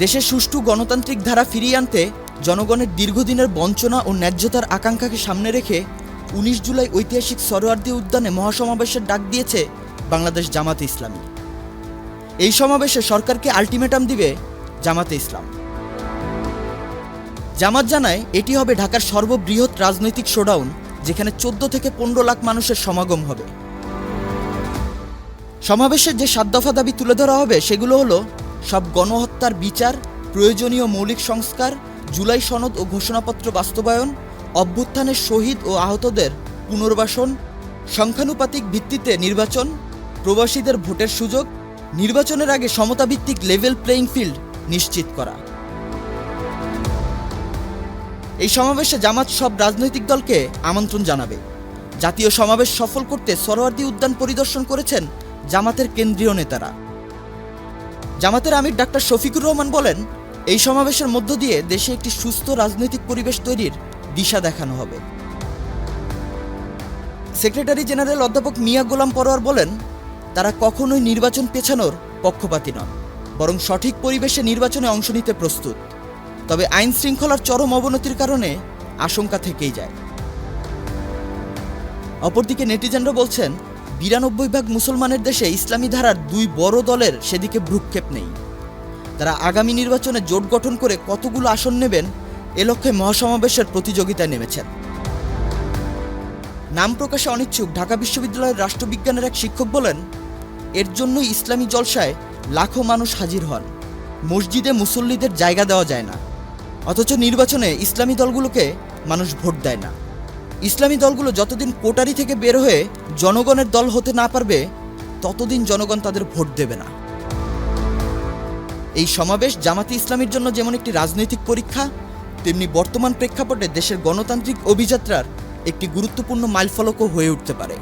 দেশের সুষ্ঠু গণতান্ত্রিক ধারা ফিরিয়ে আনতে জনগণের দীর্ঘদিনের বঞ্চনা ও ন্যায্যতার আকাঙ্ক্ষাকে সামনে রেখে উনিশ জুলাই ঐতিহাসিক সরোয়ার্দী উদ্যানে মহাসমাবেশের ডাক দিয়েছে বাংলাদেশ জামাতে ইসলামী। এই সমাবেশে সরকারকে আলটিমেটাম দিবে জামাতে ইসলাম। জামাত জানায়, এটি হবে ঢাকার সর্ববৃহৎ রাজনৈতিক শোডাউন, যেখানে চোদ্দ থেকে পনেরো লাখ মানুষের সমাগম হবে। সমাবেশের যে সাত দফা দাবি তুলে ধরা হবে, সেগুলো হলো সব গণহত্যার বিচার, প্রয়োজনীয় মৌলিক সংস্কার, জুলাই সনদ ও ঘোষণাপত্র বাস্তবায়ন, অভ্যুত্থানের শহীদ ও আহতদের পুনর্বাসন, সংখ্যানুপাতিক ভিত্তিতে নির্বাচন, প্রবাসীদের ভোটের সুযোগ, নির্বাচনের আগে সমতাভিত্তিক লেভেল প্লেইং ফিল্ড নিশ্চিত করা। এই সমাবেশে জামাত সব রাজনৈতিক দলকে আমন্ত্রণ জানাবে। জাতীয় সমাবেশ সফল করতে সরোয়ার্দী উদ্যান পরিদর্শন করেছেন জামাতের কেন্দ্রীয় নেতারা। জামাতের আমির ডাক্তার শফিকুর রহমান বলেন, এই সমাবেশের মধ্য দিয়ে দেশে একটি সুস্থ রাজনৈতিক পরিবেশ তৈরির দিশা দেখানো হবে। সেক্রেটারি জেনারেল অধ্যাপক মিয়া গোলাম পরোয়ার বলেন, তারা কখনোই নির্বাচন পেছানোর পক্ষপাতী নন, বরং সঠিক পরিবেশে নির্বাচনে অংশ নিতে প্রস্তুত। তবে আইন শৃঙ্খলার চরম অবনতির কারণে আশঙ্কা থেকেই যায়। অপরদিকে নেটিজেনরা বলছেন বিরানব্বই ভাগ মুসলমানের দেশে ইসলামী ধারার দুই বড় দলের সেদিকে ভ্রুক্ষেপ নেই। তারা আগামী নির্বাচনে জোট গঠন করে কতগুলো আসন নেবেন, এ লক্ষ্যে মহাসমাবেশের প্রতিযোগিতায় নেমেছেন। নাম প্রকাশে অনিচ্ছুক ঢাকা বিশ্ববিদ্যালয়ের রাষ্ট্রবিজ্ঞানের এক শিক্ষক বলেন, এর জন্যই ইসলামী জলসায় লাখো মানুষ হাজির হন। মসজিদে মুসল্লিদের জায়গা দেওয়া যায় না। অথচ নির্বাচনে ইসলামী দলগুলোকে মানুষ ভোট দেয় না। ইসলামী দলগুলো যতদিন কোটারি থেকে বের হয়ে জনগণের দল হতে না পারবে, ততদিন জনগণ তাদের ভোট দেবে না। এই সমাবেশ জামাতি ইসলামের জন্য যেমন একটি রাজনৈতিক পরীক্ষা, তেমনি বর্তমান প্রেক্ষাপটে দেশের গণতান্ত্রিক অভিযাত্রার একটি গুরুত্বপূর্ণ মাইলফলকও হয়ে উঠতে পারে।